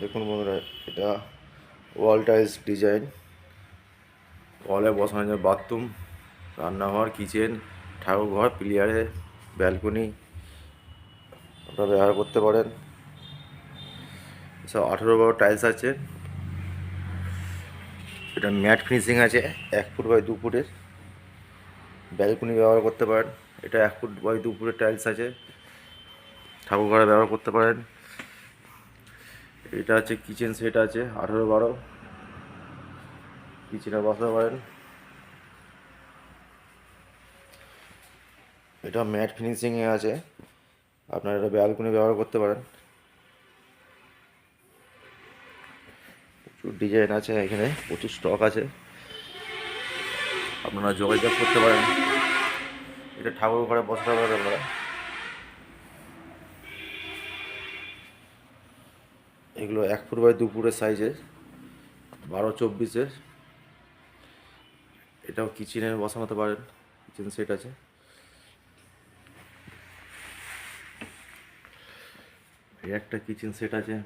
দেখুন বন্ধুরা, এটা ওয়াল টাইলস ডিজাইন। ওয়ালে বসানো যায় বাথরুম, রান্নাঘর, কিচেন ঠাকুর ঘর প্লিয়ারে, ব্যালকনি। আপনারা ব্যবহার করতে পারেন। সব আঠেরো বারো টাইলস আছে। এটা ম্যাট ফিনিশিং আছে এক ফুট বাই দু ফুটের। ব্যালকনি ব্যবহার করতে পারেন। এটা এক ফুট বাই দু ফুটের টাইলস আছে। ঠাকুর ঘরে ব্যবহার করতে পারেন। এটা হচ্ছে কিচেন সেট আছে, আঠেরো বারো। কিচেনে বসাতে পারেন। এটা ম্যাট ফিনিশিংয়ে আছে। আপনারা এটা ব্যালকনি ব্যবহার করতে পারেন। প্রচুর ডিজাইন আছে এখানে, প্রচুর স্টক আছে। আপনারা যোগাযোগ করতে পারেন। এটা ঠাকুর ঘরে বসাতে পারেন আপনারা। এগুলো এক ফুট বাই দুপুরের সাইজের, বারো চব্বিশের। এটাও কিচেনে বসাতে পারেন, কিচেন সেট আছে। একটা কিচেন সেট আছে।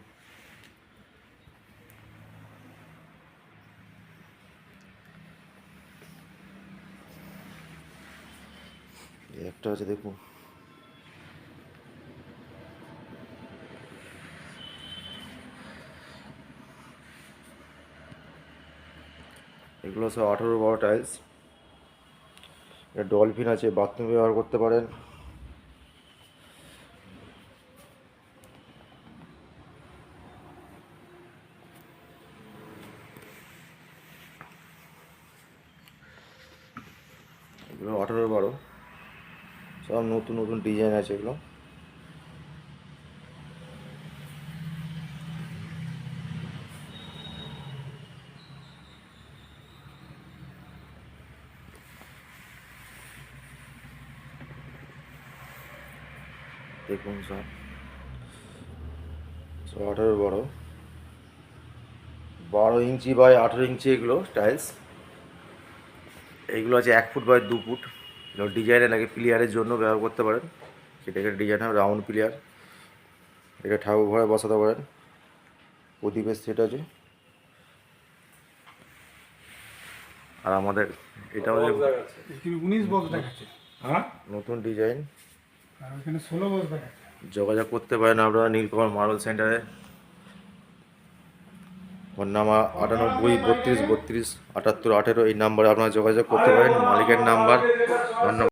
একটা আছে, দেখুন। এগুলো সব আঠারো বারো টাইলস এটা ডলফিন আছে বাথরুম ব্যবহার করতে পারেন। এগুলো আঠারো বারো। সব নতুন নতুন ডিজাইন আছে এগুলো। দেখুন সব সব আঠারো বারো বারো ইঞ্চি বাই আঠেরো ইঞ্চি এগুলো টাইলস। এইগুলো আছে এক ফুট বাই দু ফুট। এগুলো ডিজাইনে লাগে প্লেয়ারের জন্য ব্যবহার করতে পারেন। সেটাকে ডিজাইন হবে রাউন্ড প্লেয়ার। এটা ঠাকুর ঘরে বসাতে পারেন। প্রদীপের সেট আছে। আর আমাদের এটা আমাদের এখানে উনিশ বক্স দেখাচ্ছে। হ্যাঁ নতুন ডিজাইন। যোগাযোগ করতে পারেন আপনারা নীলকমল মার্বেল সেন্টারে। ফোন নাম্বার আটানব্বই, বত্রিশ বত্রিশ, আটাত্তর, আঠেরো, এই নাম্বারে আপনারা যোগাযোগ করতে পারেন। মালিকের নাম্বার ধন্যবাদ